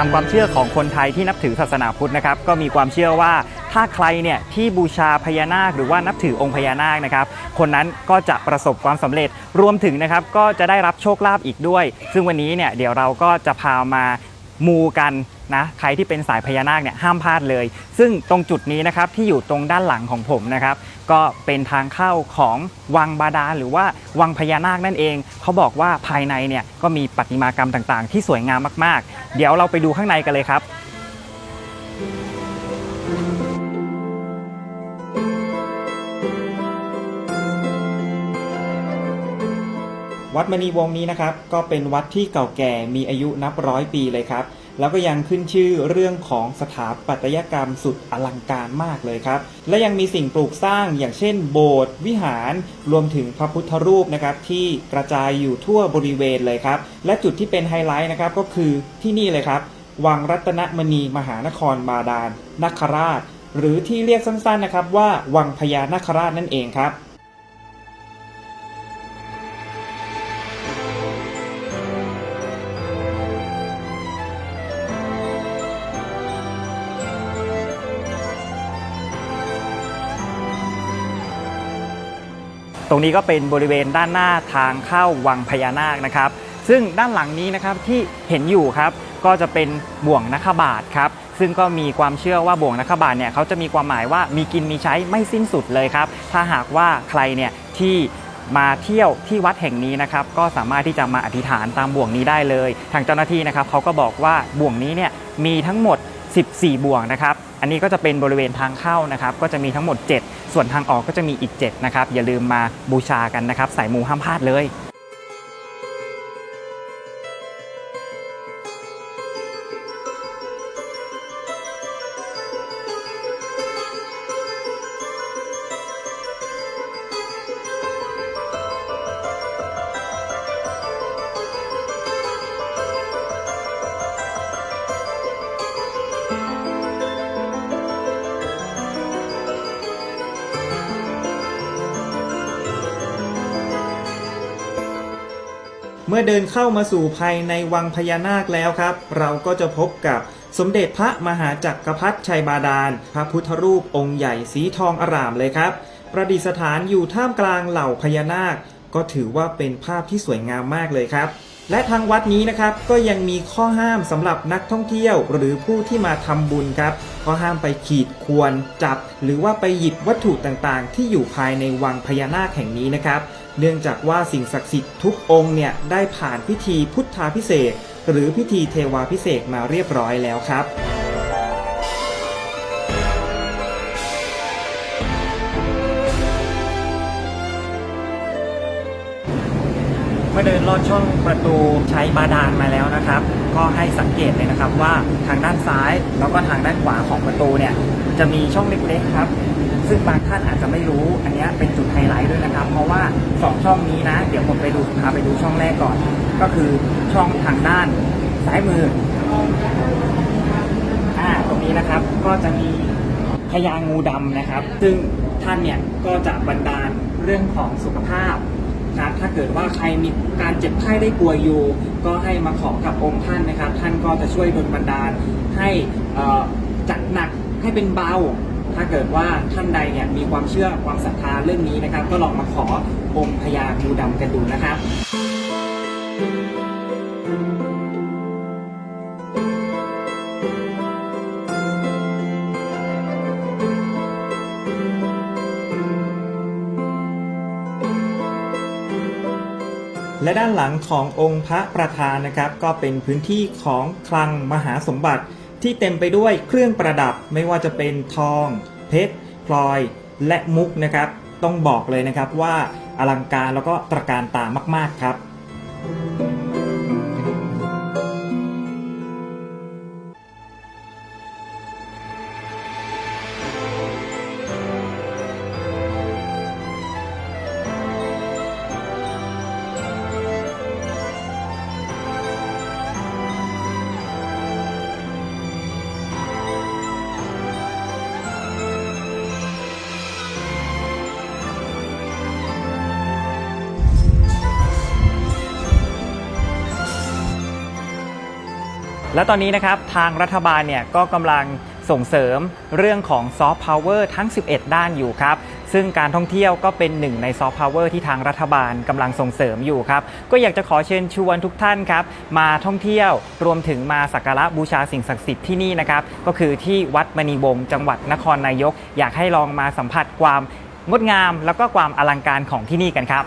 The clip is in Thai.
ตามความเชื่อของคนไทยที่นับถือศาสนาพุทธนะครับก็มีความเชื่อว่าถ้าใครเนี่ยที่บูชาพญานาค หรือว่านับถือองค์พญานาคนะครับ คนนั้นก็จะประสบความสำเร็จรวมถึงนะครับก็จะได้รับโชคลาภอีกด้วย ซึ่งวันนี้เนี่ยเดี๋ยวเราก็จะพามา มูกันนะใครที่เป็นสายพญานาคเนี่ยห้ามพลาดเลย ซึ่งตรงจุดนี้นะครับที่อยู่ตรงด้านหลังของผมนะครับ ก็เป็นทางเข้าของวังบาดาลหรือว่าวังพญานาคนั่นเอง เขาบอกว่าภายในเนี่ยก็มีประติมากรรมต่างๆ ที่สวยงามมากๆ เดี๋ยวเราไปดูข้างในกันเลยครับ วัดมณีวงศ์นี้นะครับ ก็เป็นวัดที่เก่าแก่มีอายุนับร้อยปีเลยครับ แล้วก็ยังขึ้นชื่อเรื่องของสถาปัตยกรรมสุดอลังการมากเลยครับ และยังมีสิ่งปลูกสร้างอย่างเช่น โบสถ์วิหาร รวมถึงพระพุทธรูปนะครับที่กระจายอยู่ทั่วบริเวณเลยครับ และจุดที่เป็นไฮไลท์นะครับก็คือที่นี่เลยครับ วังรัตนมณีมหานครบาดาลนคราช หรือที่เรียกสั้นๆนะครับว่าวังพญานาคราชนั่นเองครับ ตรงนี้ก็เป็นบริเวณด้านหน้าทางเข้าวังพญานาคนะครับ ซึ่งด้านหลังนี้นะครับที่เห็นอยู่ครับก็จะเป็นบ่วงนักบาทครับซึ่งก็มีความเชื่อว่าบ่วงนักบาทเนี่ยเขาจะมีความหมายว่ามีกินมีใช้ไม่สิ้นสุดเลยครับ ถ้าหากว่าใครเนี่ยที่มาเที่ยวที่วัดแห่งนี้นะครับ ก็สามารถที่จะมาอธิษฐานตามบ่วงนี้ได้เลย ทางเจ้าหน้าที่นะครับเขาก็บอกว่าบ่วงนี้เนี่ยมีทั้งหมด 14บ่วกนะครับ อันนี้ก็จะเป็นบริเวณทางเข้านะครับ ก็จะมีทั้งหมด 7 ส่วนทางออกก็จะมีอีก 7 นะครับ อย่าลืมมาบูชากันนะครับ สายมูห้ามพลาดเลย เมื่อเดินเข้ามาสู่ภายในวังพญานาคแล้วครับ เราก็จะพบกับสมเด็จพระมหาจักรพรรดิชัยบาดาล พระพุทธรูปองค์ใหญ่สีทองอร่ามเลยครับ ประดิษฐานอยู่ท่ามกลางเหล่าพญานาค ก็ถือว่าเป็นภาพที่สวยงามมากเลยครับ และทางวัดนี้นะครับก็ยังมีข้อห้ามสำหรับนักท่องเที่ยว หรือผู้ที่มาทำบุญครับข้อห้ามไปขีดควรจับ หรือว่าไปหยิบวัตถุต่างๆ ที่อยู่ภายในวังพญานาคแห่งนี้นะครับ เนื่องจากว่าสิ่งศักดิ์สิทธิ์ทุกองค์เนี่ยได้ผ่านพิธีพุทธาพิเศษหรือพิธีเทวาพิเศษมาเรียบร้อยแล้วครับเมื่อเดินลอดช่องประตูใช้บาดาลมาแล้วนะครับ ก็ให้สังเกตเลยนะครับว่าทางด้านซ้ายแล้วก็ทางด้านขวาของประตูเนี่ย จะมีช่องเล็กๆครับ ซึ่งบางท่านอาจจะไม่รู้อันนี้เป็นจุดไฮไลท์ด้วยนะครับ เพราะว่าสองช่องนี้นะ เดี๋ยวผมไปดูพาไปดูช่องแรกก่อน ก็คือช่องทางด้านซ้ายมืออ่าตรงนี้นะครับก็จะมีพญางูดำนะครับ ซึ่งท่านเนี่ยก็จะบรรดาลเรื่องของสุขภาพนะถ้าเกิดว่าใครมีการเจ็บไข้ได้ป่วยอยู่ ก็ให้มาขอกับองค์ท่านนะครับ ท่านก็จะช่วยดลบันดาลให้อ่อจัดหนักให้เป็นเบา ถ้าเกิดว่าท่านใดเนี่ยมีความเชื่อความศรัทธาเรื่องนี้นะครับ ก็ลองมาขอองค์พญางูดำกันดูนะครับและด้านหลังขององค์พระประธานนะครับ ก็เป็นพื้นที่ของคลังมหาสมบัติ ที่เต็มไปด้วยเครื่องประดับไม่ว่าจะเป็นทอง เพชรพลอยและมุกนะครับ ต้องบอกเลยนะครับว่าอลังการแล้วก็ตระการตามาก ๆ ครับ และตอนนี้นะครับทางรัฐบาลเนี่ยก็กำลังส่งเสริมเรื่องของซอฟต์พาวเวอร์ทั้ง 11 ด้านอยู่ครับ ซึ่งการท่องเที่ยวก็เป็นหนึ่งในซอฟต์พาวเวอร์ที่ทางรัฐบาลกำลังส่งเสริมอยู่ครับ ก็อยากจะขอเชิญชวนทุกท่านครับ มาท่องเที่ยวรวมถึงมาสักการะบูชาสิ่งศักดิ์สิทธิ์ที่นี่นะครับ ก็คือที่วัดมณีวงศ์จังหวัดนครนายก อยากให้ลองมาสัมผัสความงดงาม แล้วก็ความอลังการของที่นี่กันครับ